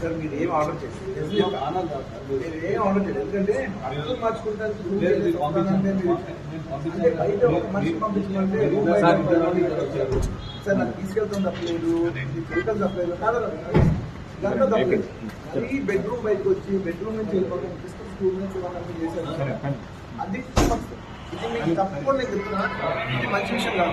Sir మీరు ఏం order చేస్తారు మీరు ఏం ఆర్డర్ చేయలేదు. ఎందుకంటే అర్థం మార్చుకుంటారు. అంటే బయట ఒక మనిషి పంపించమంటే సార్, నాకు తీసుకెళ్తాం తప్పలేదు. చేయటం తప్పలేదు. కాదు దాంట్లో తప్పలేదు. మరీ బెడ్రూమ్ బయటకు వచ్చి బెడ్రూమ్ నుంచి వెళ్ళిపోతాం స్కూల్ నుంచి వాళ్ళని చేశారు. అది తప్పు. ఇది మీకు తప్పకుండా నేను చెప్తున్నా. ఇది మంచి విషయం కాదు.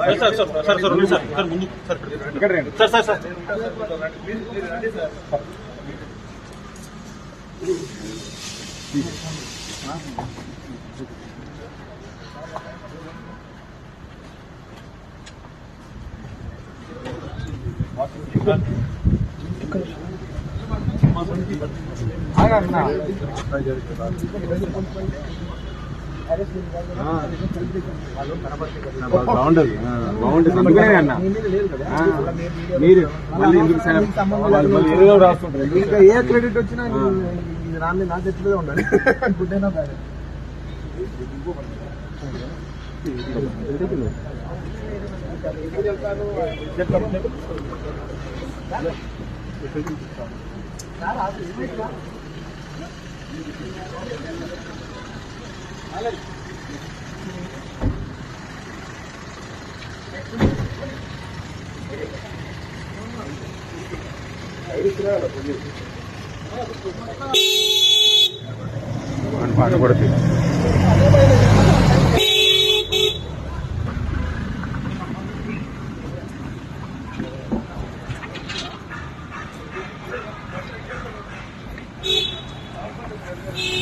సార్ సార్ సార్ సార్ ఉంది సార్ సార్ ముందు సార్ ఇక్కడ రండి. Sir sir sir. ఆగన్నా. బాగుంటది. ఆ, బాగుంటది. అందుకనే అన్న. ఆ, మీరు మళ్ళీ ఎందుకు సార్? వాళ్ళు మళ్ళీ ఏదో రాస్తుంటారు. ఇంకా ఏ క్రెడిట్ వచ్చినా రాని నా చేతిలో ఉండాలి. గుడ్ అయినా బ్యాడ్ பாட்டு கொடுத்து Yeah.